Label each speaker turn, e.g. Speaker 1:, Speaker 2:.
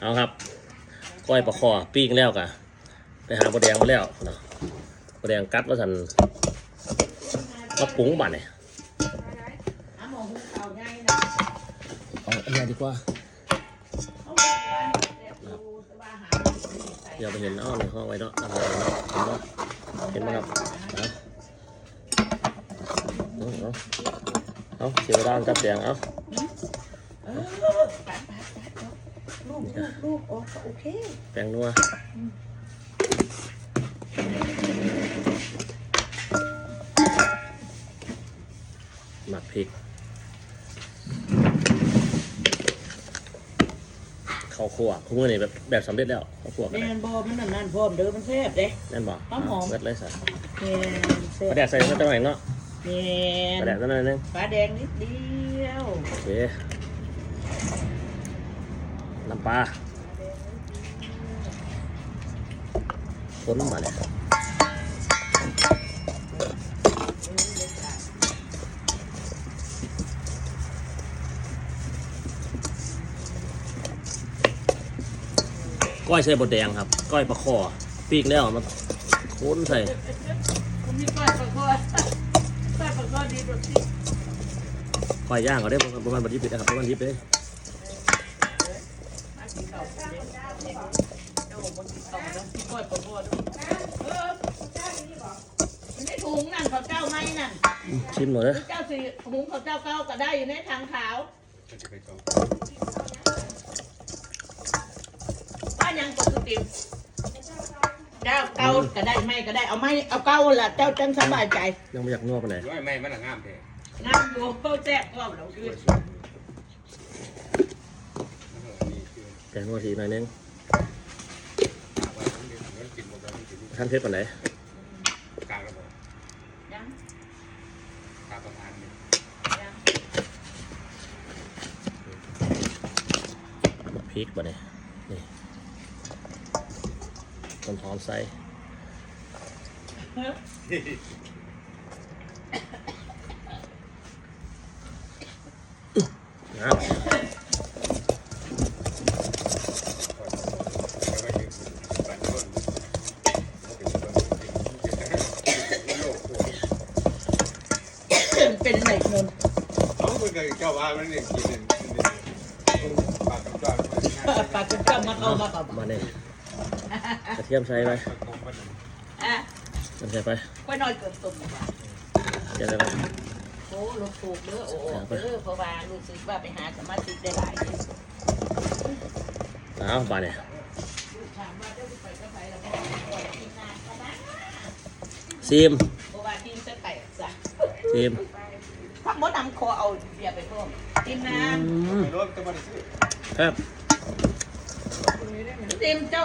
Speaker 1: เอาครับก้อยปลาคอปิ้งแล้วกะไปหาบดแดงมาแล้วเนาะบดแดงกัดว่าสันมาปรุงบ้านเนี่ยเอาอันนี้ดีกว่า
Speaker 2: เดี๋ยว
Speaker 1: ไปเห็นเอาในห้องไว้เนาะเอไว้เนาะเห็นไหมเห็นไหมครับเอาเอาเอาเอาเสียเวลาจับแดงเอา
Speaker 2: กลูกลูกโอ้ก็โอเค
Speaker 1: แป้งนัวหมักพริก ข้าวคั่วคู่มือนี่แบบแบบสำเร็จแล้วข้าวคั่วกัน
Speaker 2: แม่นบ่มันนั่นนั่นพร้อมเด้อมันแซ่บเด้
Speaker 1: นั่นบอก
Speaker 2: หอมหอม
Speaker 1: เวทเลยสิ
Speaker 2: แม่นแซ่
Speaker 1: ป
Speaker 2: บ
Speaker 1: ลาแดกใส่มาตั้งไหนเนาะ
Speaker 2: แม่
Speaker 1: ปลาแดก
Speaker 2: น
Speaker 1: ตั้งไหนนึง
Speaker 2: ฟ้าแดงนิดเดียว
Speaker 1: โอเค น้ำปลาค้นมาเลยก้อยใส่บดแดงครับ ก้อยปลาคอปีกแล้วมาค้นใส่
Speaker 2: คุณมีก้อยปลาคอก้อยปลาคอดีกว่าที่
Speaker 1: ก้อยย่างก็ได้ประมาณบัดยิบเลยนะครับประมาณยิบเลย
Speaker 2: มากินข้าวเด้เดี๋ยวผมมากินข้าวต้องกินก้อยปลาคอด้วย เออมันไม่ถุงนั่นเขาเจ้าไม่นั่น
Speaker 1: ชิมหน่อยนะ
Speaker 2: เจ้าสีหุงเขาเจ้าเก้าก็ได้อยู่ในทางขาวป้ายังปกติเจ้าเก้าก็ได้ไม่ก็ได้เอาไม่เอาเก้าล่ะเจ้าจังสบายใจ
Speaker 1: ยังไม่อยากนวดไปไหน
Speaker 3: ร้อยไม่มันละงามแท้
Speaker 2: งานดูเขาแจ๊กก็เราคือ
Speaker 1: แก งนวทีหน่อยนึง
Speaker 3: วันเนกินหมดแล้วมันกิน
Speaker 1: ท่านเพชรปันไหน
Speaker 3: กลางระบอก
Speaker 2: ยัง
Speaker 3: กลางประมาณนี้
Speaker 1: พริกป่เนี่ยนี่ต้นหอมใส่นะ
Speaker 2: เป็นไหนนน
Speaker 3: เขาไม่เจ้าว่ามันเนี่ยกินปากกับจ้า
Speaker 2: ปากกันเจ้ามาเอามาเอา
Speaker 1: มาเนี่ยกระเทียมใส่ไป
Speaker 2: อะ
Speaker 1: มันใส่ไป
Speaker 2: ค่อยนอนเกิดตุ่ม
Speaker 1: เดี๋ยวอะไร
Speaker 2: โอ้ลูกถูกเด้อโอ้เด้อเพราะว่ารู้สึกว่าไปหาสมาธิได้หลาย
Speaker 1: เอาบาเนี่ย
Speaker 2: ถามาเจ้าไปลานก็ได้
Speaker 1: ซีม
Speaker 2: เพราะว่าทีมจะแตกซะ
Speaker 1: ซีม
Speaker 2: มดนำคอเอาเบียร์ไปเพิ่มทีมงาน
Speaker 1: อืม
Speaker 3: รถก็มาได้ซื้อ
Speaker 1: ครับ
Speaker 2: ทีมเจ้า